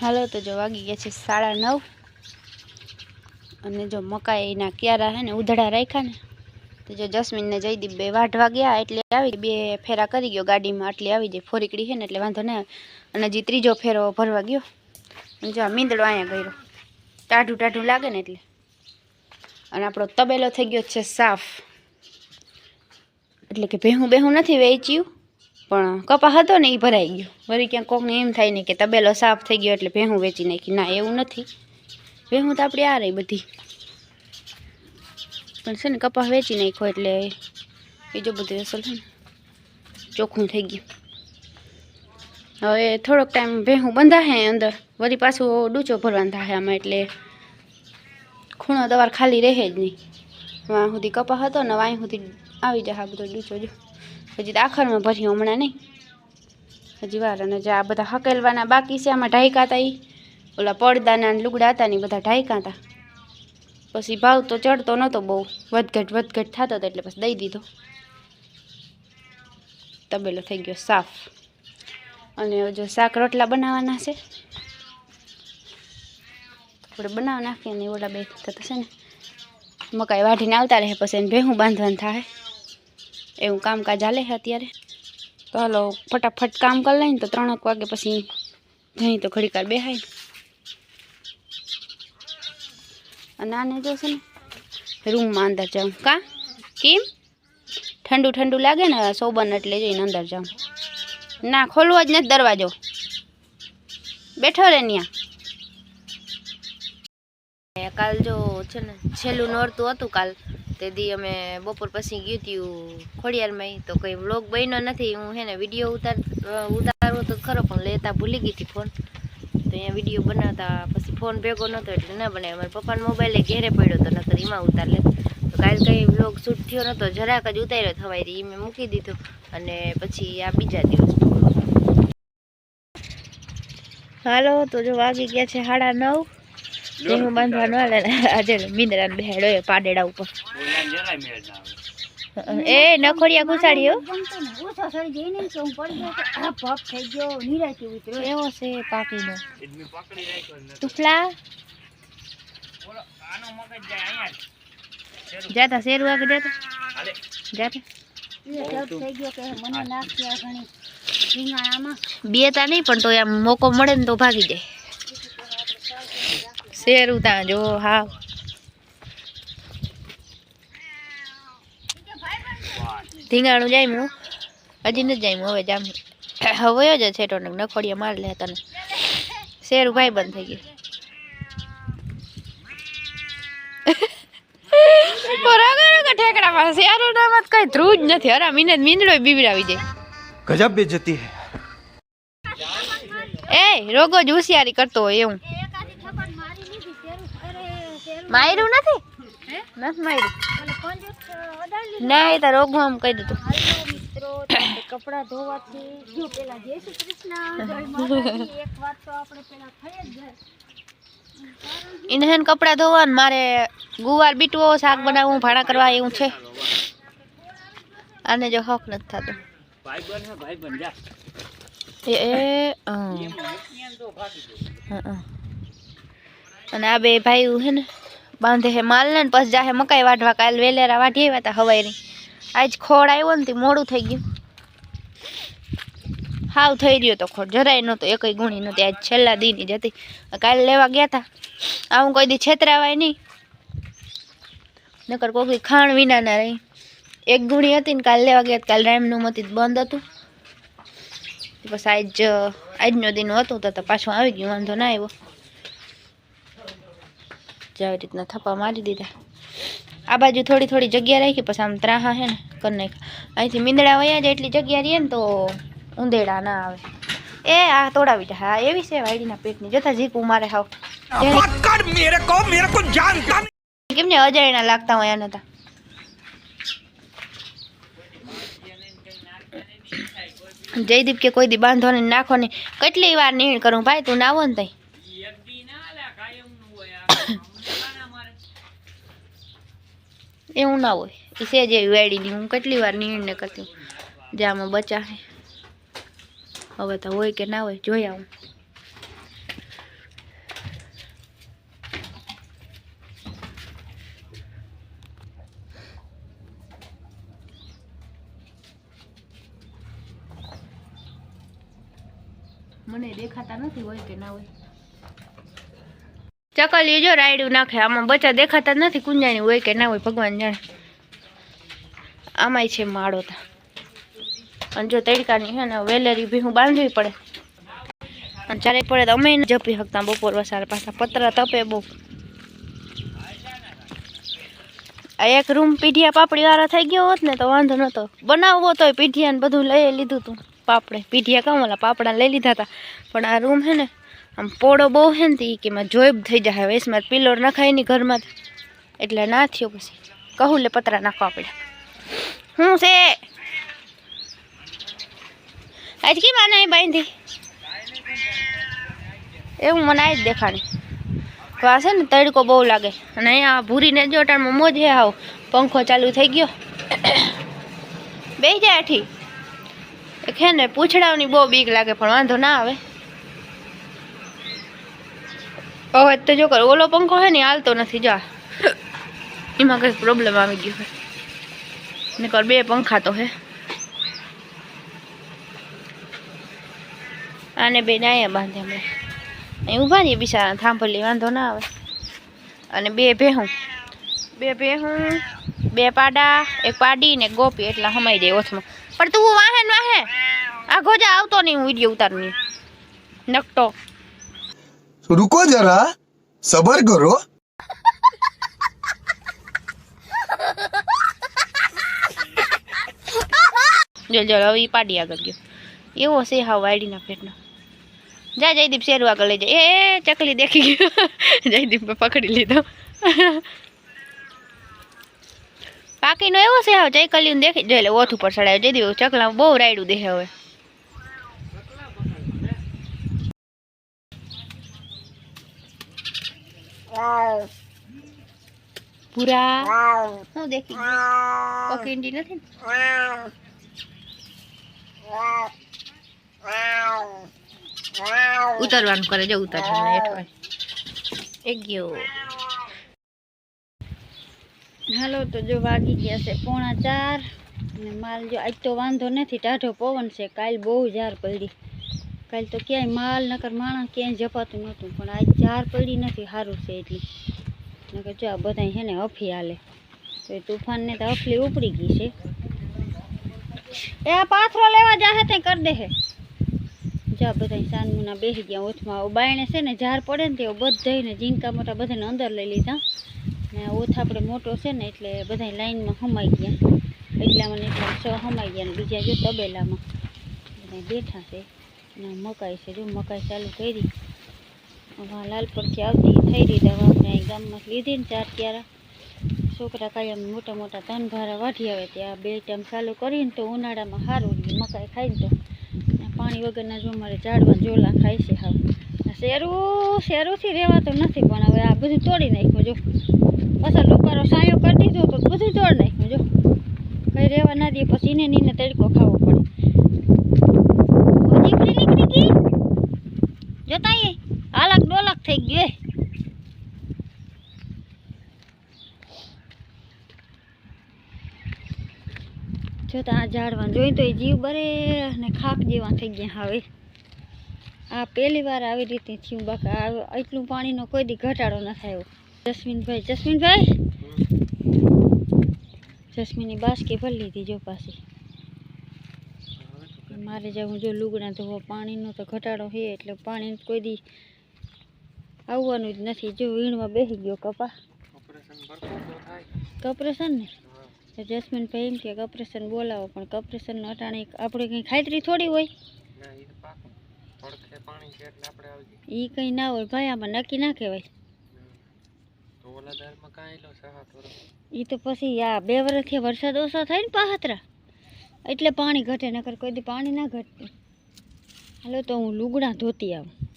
હાલો, તો જો વાગી ગયા છે સાડા નવ. અને જો મકાઈના ક્યારા હે ને ઉધડા રાખ્યા ને, તો જો જસ્મીનને જયદીપ બે વાઢવા ગયા એટલે આવી બે ફેરા કરી ગયો ગાડીમાં આટલી આવી જાય ફોરીકડી છે ને, એટલે વાંધો ના અને હજી ત્રીજો ફેરો ભરવા ગયો. અને જો આ મીંદડો અહીંયા ગયો ટાઢું ટાઢું લાગે ને એટલે. અને આપણો તબેલો થઈ ગયો છે સાફ. એટલે કે ભેહું બેહું નથી વેચ્યું. પણ કપા હતો ને એ ભરાઈ ગયો. વળી ક્યાંક કોકને એમ થાય ને કે તબેલો સાફ થઈ ગયો એટલે ભેહું વેચી નાખી. ના, એવું નથી. ભેહું તો આપણે આ રહી બધી. પણ છે ને કપા વેચી નાખ્યો એટલે બીજો બધું અસલ છે ને. ચોખ્ખું થઈ ગયું. હવે થોડોક ટાઈમ ભેહું બંધાશે અંદર. વળી પાછું ડૂચો ભરવાનું થાય આમાં એટલે ખૂણો દવાર ખાલી રહે જ નહીં. વાં સુધી કપા હતો ને વાંય સુધી આવી જાય આ બધો ડૂચો જો. હજી તો આખરમાં ભર્યું હમણાં નહીં. હજી વાર અને જે આ બધા હકેલવાના બાકી છે, આમાં ઢાઈકા હતા ઈ. ઓલા પડદાના ને લુગડા હતા ને ઈ બધા ઢાઈકા હતા પછી ભાવ તો ચડતો નહોતો બહુ. વધઘટ વધઘટ થતો હતો એટલે પછી દઈ દીધો. તબેલો થઈ ગયો સાફ. અને હવે જો શાક રોટલા બનાવવાના છે. આપણે બનાવી નાખીએ ને ઓલા બે તો થશે ને. મકાઈ વાઢીને આવતા રહે પછી એને ભેહું બાંધવાનું થાય. એવું કામકાજ હાલે છે અત્યારે? તો હાલો, ફટાફટ કામ કરી લઈને તો ત્રણેક વાગે પછી જઈ તો ઘડીકાર બેહાય. અને આને જોશે ને, રૂમમાં અંદર જાઉં. કા? કેમ? ઠંડુ ઠંડુ લાગે ને સોબન એટલે જઈને અંદર જાઉં. ના, ખોલવો જ નથી દરવાજો. બેઠો રે ત્યાં કાલ જો છે ને, છેલ્લું નોરતું હતું કાલ. તે દી અમે બપોર પછી ગયું હતું ખોડિયારમાં તો કંઈ વ્લોગ બન્યો નથી. હું હે ને વીડિયો ઉતાર ઉતારવો તો ખરો પણ લેતા ભૂલી ગઈ હતી ફોન. તો અહીંયા વીડિયો બનાવતા પછી ફોન ભેગો નહોતો એટલે ના બનાવ્યો મારા પપ્પાનો મોબાઈલે ઘેરે પડ્યો તો નકર એમાં ઉતાર લે. તો કાલ કંઈ વ્લોગ શૂટ થયો નહોતો જરાક જ ઉતાર્યો થવાય એ મેં મૂકી દીધો. અને પછી આ બીજા દિવસ. હાલો તો જો વાગી ગયા છે સાડા નવ. હું બાંધવાનું હાલે. આજે મિંદરા બેડો પાડેડા ઉપર. એ નખોડિયા ઘુસાડ્યો? એવો છે પાકીનો. તુફલા જાતા શેરું? આગળ જાતા જાતા બે તા નહીં પણ તો આમ મોકો મળે ને તો ભાગી જાય. શેરું ત્યાં જો હા ધીંગાણું જામ્યું હજી નથી જામ્યું હવે જામ. હવે જ છે ટોનક નખોડિયા માર લે તને. શેરું ભાઈ બંધ થઈ ગયું. ઠેકડામાં શેરું નામ કઈ ધ્રુવ જ નથી. હરા મિને મીંદડો બીબડાવી જાય જતી એ રોગો જ હોશિયારી કરતો હોય એવું. માર્યું નથી? નથી ના એ તો રોગો કહી દીધું. કપડા ધોવાથી જો પેલા જય શ્રી કૃષ્ણ એક વાત તો આપણે પેલા થઈ જ જાય એને હેન કપડાં ધોવાનું મારે ગુવાર બીટવો શાક બનાવવું ભાડા કરવા એવું છે. આને જો હક નથી થતો. એ અમ. હં, એ અને આ બે ભાઈ હે ને બાંધે હે માલને ને પછી જાહે મકાઈ વાઢવા કાલ વેલેરા વાઢી આવ્યા હતા હવાઈની આજ ખોડ આવ્યો ને તે મોડું થઈ ગયું. હાવ થઈ રહ્યો તો ખોડ જરાય નહોતો, એકય ગુણી નહોતી. આજ છેલ્લા દીની જ હતી. કાલે લેવા ગયા હતા આવું કોઈ દી છેતરાવાય નહીં નકર કોઈ ખાણ વિના ના રહી. એક ગુણી હતી ને કાલે લેવા ગયા કાલે રામનું મતી બંધ હતું. બસ આજ આજનો દિન હતું તો પાછું આવી ગયું. વાંધો ના આવ્યો. जाए इतना थप्पा मारी दीदा आ बाजू थोड़ी थोड़ी जगह रही कि पास आम त्राहा है ना करने का अँ थी मींदड़ा वहाँ जी जगह रही है तो ऊंदेड़ा ना आए ए आ तोड़ा बीटा हाँ ये से वाइडी पेट नहीं जता जीप उमा रहा अजाणा लगता हूँ था जयदीप के कोई दी बांधो नाखो नहीं कटली वार नीण करूँ भाई तू नावो तई એવું ના હોય. એ સેજ એવી વેડીની. હું કેટલી વાર નિર્ણય કરતી જે આમાં બચા હે હવે તો હોય કે ના હોય, જોઈ આવું. મને દેખાતા નથી હોય કે ના હોય. ચકલીઓ જો રાયડું નાખે, આમાં બચ્ચા દેખાતા જ નથી કુંજાણી હોય કે ના હોય, ભગવાન જાણે. આમાંય છે માળો તા. અને જો તડકાની છે ને વેલેરી બી હું બાંધવી પડે. અને ચારે પડે તો અમે જપી શકતા બપોર વસાર પાછા પતરા તપે બહુ. આ એક રૂમ પીઢિયા પાપડી વાળા થઈ ગયો હોત ને તો વાંધો નતો. બનાવવો તોય પીઢિયા ને બધું લઈ લીધું તું. પાપડે. પીઢિયા કામ ઓલા પાપડા લઈ લીધા હતા પણ આ રૂમ છે ને આમ પોળો બહુ હે ને કે એમાં જોઈબ થઈ જાય. હવે વેસમાં પિલોર નખાય નહીં ઘરમાં એટલે ના થયો પછી. કહું લે પતરા નાખવા પડ્યા હું છે? આજ કેમ આને બાંધી? એવું મને આજ દેખાણી આ છે ને તડકો બહુ લાગે. અને અહીંયા ભૂરીને જોટાણમાં મોજે આવ. પંખો ચાલુ થઈ ગયો. બે જાય આઠી. એક હે ને પૂછડાવની બહુ બીક લાગે, પણ વાંધો ના આવે. હવે તો જો કર, ઓલો પંખો હે ને હાલતો નથી, જા. એમાં કંઈક પ્રોબ્લેમ આવી ગયો હે. નકર બે પંખા તો હે. આને બે ડાયા બાંધે હમણાં. અહીં ઊભા રહીએ બિચારા થાંભલી વાંધો ના આવે. અને બે ભેહું. બે ભેહું, બે પાડા, એક પાડી ને ગોપી, એટલા સમાઈ જાય ઓછમાં પણ તું વાહે વાહે. આ ગોજા આવતો નહીં, હું વીડિયો ઉતારની નકટો. रुको जरा सबर करो જો જો હવે ઈ પાડી આગળ ગયો એવો છે હાવ વાડીના પેટનો જા જયદીપ શેરું આગળ લઈ જાય એ એ, ચકલી દેખી ગયો જયદીપ પકડી લીધો પાકીનો એવો છે હાવ ચકલીને દેખી જોઈ લે ઓથ ઉપર ચડાવ્યો જયદીપ ચકલા બહુ રાયડું દેખે હવે પૂરા? હું દેખી પકડી નથી ઉતરવાનું કરે જો ઉતરવાનું હેઠળ. એક ગયો. હાલો તો જો વાગી ગયા છે પોણા ચાર. ને માલ જો આજ તો વાંધો નથી ટાઢો પવન છે કાલ બહુ ઝાર પડી. કાલ તો ક્યાંય માલ, નકર માણસ ક્યાંય જપાતું નહોતું. પણ આજ ઝાર પડી નથી સારું છે એટલી. નકર જો આ બધા છે ને અફી હાલે. તો એ તુફાનને તો અફલી ઉપડી ગઈ છે. એ પાથરો લેવા જાહે તે કરી દે હે જા બધા સાનમુના બેસી ગયા ઓથમાં. બાયણે છે ને ઝાર પડે ને તે બધાને જીંકા મોટા બધાને અંદર લઈ લીધા. ને ઓથ આપણે મોટો છે ને એટલે બધા લાઈનમાં હમાઈ ગયા. એટલામાં એટલા હમાઈ ગયા ને બીજા જો તબેલામાં. બધા બેઠા છે. ને મકાઈ છે. જો મકાઈ ચાલુ કરી. હવે પડખી આવતી થઈ રહી દવા આપણે ગામમાં લીધી ને ચાર ક્યારા. છોકરા કાયમ મોટા મોટા ધન ભારા વાઢી આવે ત્યાં બે ટાઈમ ચાલુ કરીને તો ઉનાળામાં સારું મકાઈ મકાઈ ખાઈને તો. ને પાણી વગરના જો મારે ઝાડવા જોલા ખાય છે હાવ. શેરું, શેરુંથી રહેવાતું નથી, પણ હવે આ બધું તોડી નાખ્યું જો. પાછા લોકારો સાયો કરી દીધો તો બધું તોડી નાખ્યું જો. કઈ રહેવા ના દે, પછી એને નીને તડકો ખાવો પડે ઓ નીકળી નીકળી ગઈ જોતા એ હાલક ડોલક થઈ ગયું એ જો તો આ ઝાડવાનું. જોઈ તો એ જીવ બરે અને ખાક જેવા થઈ ગયા હવે. આ પહેલી વાર આવી રીતે થયું બાકા એટલું પાણીનો કોઈ દી ઘટાડો ન થયો જસ્મીનભાઈ જસ્મીનભાઈ? જસ્મીનની બાસકી ભરી લીધી જો પાછી. મારે જવું જો લુગડા ધોવા પાણીનો તો ઘટાડો છે એટલે પાણી કોઈ દી આવવાનું જ નથી. જો વીણમાં બેસી ગયો કપા. કપરેશન ને? જસ્મીનભાઈ એમ કે કપરેશન બોલાવો પણ કપરેશન અટાણે આપણે કંઈ ખાતરી થોડી હોય? એ કંઈ ના હોય ભાઈ આમાં નક્કી ના કહેવાય. એ તો પછી આ બે વર્ષથી વરસાદ ઓછો થાય ને પાહતરા. એટલે પાણી ઘટે નકર કોઈ દી પાણી ના ઘટતું હાલો તો હું લુગડા ધોતી આવું.